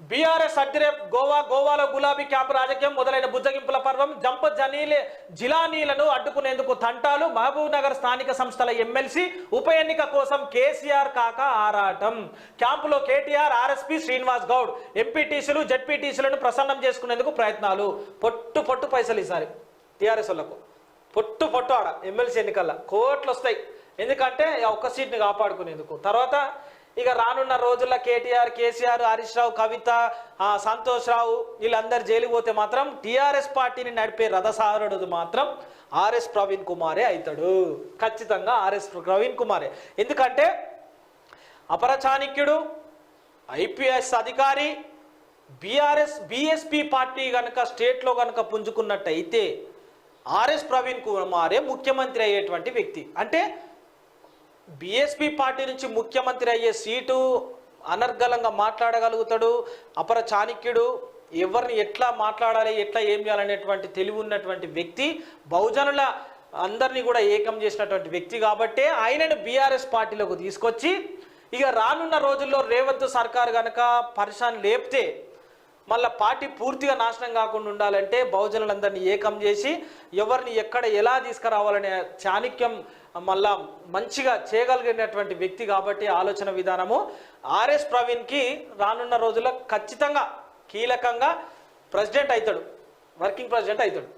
BRS అడ్డిరే Goa గోవాలో గులాబీ camp రాజకీయం మొదలైన బుజ్జగింపుల పర్వం జంప జనీలే జిలానీలను అడ్డుకునేందుకు తంటాలు మహబూబ్ నగర్ స్థానిక సంస్థల ఎమ్మెల్సీ ఉప ఎన్నిక కోసం కేసీఆర్ కాక ఆరాటం. క్యాంపులో కేటీఆర్ ఆర్ఎస్పీ శ్రీనివాస్ గౌడ్ ఎంపీటీసీలు జడ్పీటీసీలను ప్రసన్నం చేసుకునేందుకు ప్రయత్నాలు. పొట్టు పొట్టు పైసలు ఈసారి టీఆర్ఎస్ వాళ్ళకు. పొట్టు పొట్టు ఆడ ఎమ్మెల్సీ ఎన్నికల్లో. కోట్లు వస్తాయి. ఎందుకంటే ఒక్క సీట్ని కాపాడుకునేందుకు. తర్వాత ఇక రానున్న రోజుల్లో కేటీఆర్ కేసీఆర్ హరీష్ రావు కవిత సంతోష్ రావు వీళ్ళందరు జైలుకి పోతే మాత్రం టీఆర్ఎస్ పార్టీని నడిపే రథసారుడు మాత్రం ఆర్ఎస్ ప్రవీణ్ కుమారే అవుతాడు. ఖచ్చితంగా ఆర్ఎస్ ప్రవీణ్ కుమారే. ఎందుకంటే అపరచాణిక్యుడు ఐపీఎస్ అధికారి బీఆర్ఎస్ బీఎస్పీ పార్టీ కనుక స్టేట్లో కనుక పుంజుకున్నట్టయితే ఆర్ఎస్ ప్రవీణ్ కుమారే ముఖ్యమంత్రి అయ్యేటువంటి వ్యక్తి. అంటే బీఎస్పీ పార్టీ నుంచి ముఖ్యమంత్రి అయ్యే సీటు అనర్గళంగా మాట్లాడగలుగుతాడు అపర చాణక్యుడు ఎవరిని ఎట్లా మాట్లాడాలి ఎట్లా ఏం చేయాలనేటువంటి తెలివి ఉన్నటువంటి వ్యక్తి బహుజనుల అందరినీ కూడా ఏకం చేసినటువంటి వ్యక్తి కాబట్టే ఆయనను బీఆర్ఎస్ పార్టీలోకి తీసుకొచ్చి ఇక రానున్న రోజుల్లో రేవంత్ సర్కార్ కనుక పరిశాన్ లేపితే మళ్ళీ పార్టీ పూర్తిగా నాశనం కాకుండా ఉండాలంటే బహుజనులందరినీ ఏకం చేసి ఎవరిని ఎక్కడ ఎలా తీసుకురావాలనే చాణిక్యం మళ్ళా మంచిగా చేయగలిగినటువంటి వ్యక్తి కాబట్టి ఆలోచన విధానము. ఆర్ఎస్ ప్రవీణ్కి రానున్న రోజుల్లో ఖచ్చితంగా కీలకంగా ప్రెసిడెంట్ అవుతాడు వర్కింగ్ ప్రెసిడెంట్ అవుతాడు.